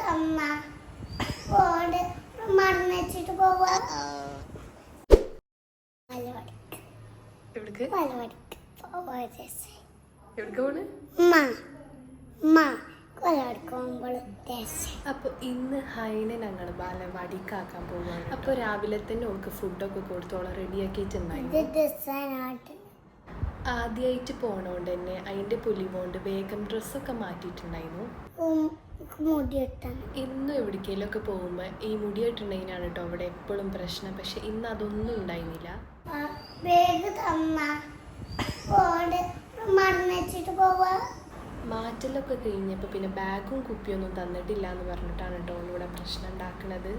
തമ്മ പോവാ. എവിടേക്ക്? പോവാ എവിടേക്ക് കൊലവടിക്ക് അപ്പോൾ ഇന്ന് ഹൈനെ ഞങ്ങൾ ബാലവാടിക്കാക്കാൻ പോവുകയാണ് അപ്പോൾ രാവിലെ തന്നെ ഓൾക്ക് ഫുഡൊക്കെ കൊടുത്തോളം റെഡിയാക്കിയിട്ടുണ്ടായിരുന്നു ആദ്യമായിട്ട് പോണോണ്ട് തന്നെ അതിന്റെ പുലി കൊണ്ട് വേഗം ഡ്രസ്സൊക്കെ മാറ്റിയിട്ടുണ്ടായിരുന്നു. ഇന്നും എവിടേക്കെങ്കിലുമൊക്കെ പോകുമ്പോൾ ഈ മുടി ഇട്ടുണ്ടെങ്കിലാണ് കേട്ടോ അവിടെ എപ്പോഴും പ്രശ്നം. പക്ഷെ ഇന്ന് അതൊന്നും ഉണ്ടായിരുന്നില്ല. മാറ്റലൊക്കെ കഴിഞ്ഞപ്പോൾ പിന്നെ ബാഗും കുപ്പിയൊന്നും തന്നിട്ടില്ല എന്ന് പറഞ്ഞിട്ടാണ് കേട്ടോ ഇവിടെ പ്രശ്നം ഉണ്ടാക്കുന്നത്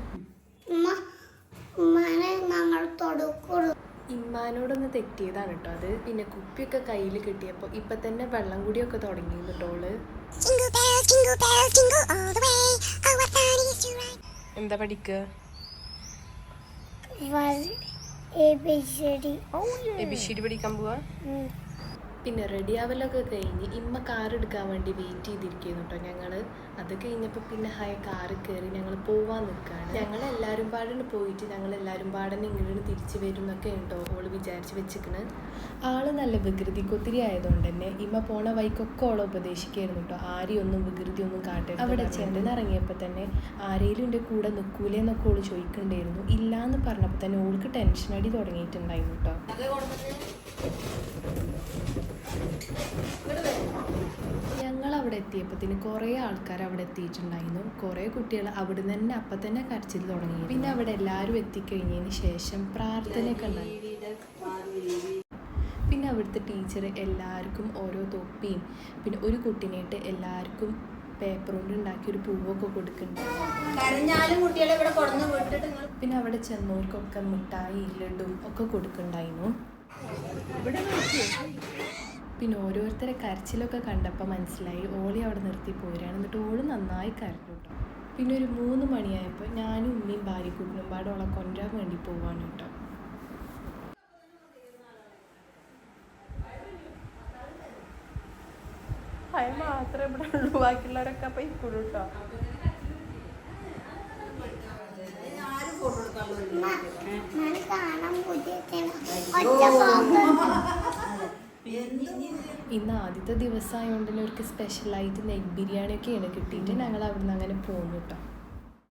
ഞങ്ങൾ തൊടുക്കുള്ളൂ. ഇമ്മാനോടൊന്ന് തെറ്റിയതാണ് കേട്ടോ. അത് പിന്നെ കുപ്പിയൊക്കെ കയ്യിൽ കിട്ടിയപ്പോൾ ഇപ്പം തന്നെ വെള്ളം കൂടിയൊക്കെ തുടങ്ങി കേട്ടോൾ. എന്താ പഠിക്കുക എബിസിഡി പഠിക്കാൻ പോവാ? പിന്നെ റെഡി ആവലൊക്കെ കഴിഞ്ഞ് ഇമ്മ കാർ എടുക്കാൻ വേണ്ടി വെയിറ്റ് ചെയ്തിരിക്കുന്നു കേട്ടോ ഞങ്ങൾ അത് കഴിഞ്ഞപ്പോൾ പിന്നെ ഹായ കാറ് കയറി ഞങ്ങൾ പോവാൻ നിൽക്കുകയാണ് ഞങ്ങൾ എല്ലാവരും പാടന്ന് പോയിട്ട് ഞങ്ങൾ എല്ലാവരും പാടന്ന് ഇങ്ങോട്ട് തിരിച്ചു വരും എന്നൊക്കെ ഉണ്ടോ? ഓൾ വിചാരിച്ച് വെച്ചിക്കണ്. ആൾ നല്ല വികൃതി ഒത്തിരി ആയതുകൊണ്ട് തന്നെ ഇമ്മ പോണ വൈക്കൊക്കെ ഓളെ ഉപദേശിക്കായിരുന്നു കേട്ടോ ആരെയും ഒന്നും വികൃതി ഒന്നും കാട്ടരുത് അവിടെ ചെണ്ടെന്ന് ഇറങ്ങിയപ്പോൾ തന്നെ ആരെങ്കിലും എന്റെ കൂടെ നിൽക്കൂലെന്നൊക്കെ ഓൾ ചോദിക്കണ്ടായിരുന്നു ഇല്ലാന്ന് പറഞ്ഞപ്പോൾ തന്നെ ഓൾക്ക് ടെൻഷൻ അടി തുടങ്ങിയിട്ടുണ്ടായിരുന്നു കേട്ടോ ഞങ്ങൾ അവിടെ എത്തിയപ്പോഴത്തേന് കുറേ ആൾക്കാർ അവിടെ എത്തിയിട്ടുണ്ടായിരുന്നു. കുറേ കുട്ടികൾ അവിടെ നിന്ന് തന്നെ അപ്പം തന്നെ കരച്ചിൽ തുടങ്ങി. പിന്നെ അവിടെ എല്ലാവരും എത്തിക്കഴിഞ്ഞതിന് ശേഷം പ്രാർത്ഥനയൊക്കെ ഉണ്ടായി. പിന്നെ അവിടുത്തെ ടീച്ചർ എല്ലാവർക്കും ഓരോ തൊപ്പിയും പിന്നെ ഒരു കുട്ടീനായിട്ട് എല്ലാവർക്കും പേപ്പർ കൊണ്ട് ഉണ്ടാക്കി ഒരു പൂവൊക്കെ കൊടുക്കുന്നുണ്ടായിരുന്നു. കരഞ്ഞാലും കുട്ടികളെ ഇവിടെ കൊടുന്ന് വിട്ടിട്ട് പിന്നെ അവിടെ ചെന്നവർക്കൊക്കെ മിഠായി ലഡും ഒക്കെ കൊടുക്കുന്നുണ്ടായിരുന്നു. പിന്നെ ഓരോരുത്തരെ കരച്ചിലൊക്കെ കണ്ടപ്പോൾ മനസ്സിലായി ഓളി അവിടെ നിർത്തി പോരാണ് എന്നിട്ട് ഓൾ നന്നായി കരഞ്ഞു കേട്ടോ പിന്നെ ഒരു മൂന്ന് മണിയായപ്പോൾ ഞാനും ഉമ്മയും ഭാര്യ പാടെ ഓളെ കൊണ്ടുവരാൻ വേണ്ടി പോവാണ് കേട്ടോ മാത്രമേ ഇവിടെ ഉള്ളൂ ബാക്കിയുള്ളവരൊക്കെ അപ്പം ഇപ്പോഴും കേട്ടോ കാണാൻ ഇന്ന് ആദ്യത്തെ ദിവസമായതുകൊണ്ട് തന്നെ അവർക്ക് സ്പെഷ്യലായിട്ട് നെഗ് ബിരിയാണിയൊക്കെയാണ് കിട്ടിയിട്ട് ഞങ്ങൾ അവിടെ നിന്ന് അങ്ങനെ പോകുന്നു കേട്ടോ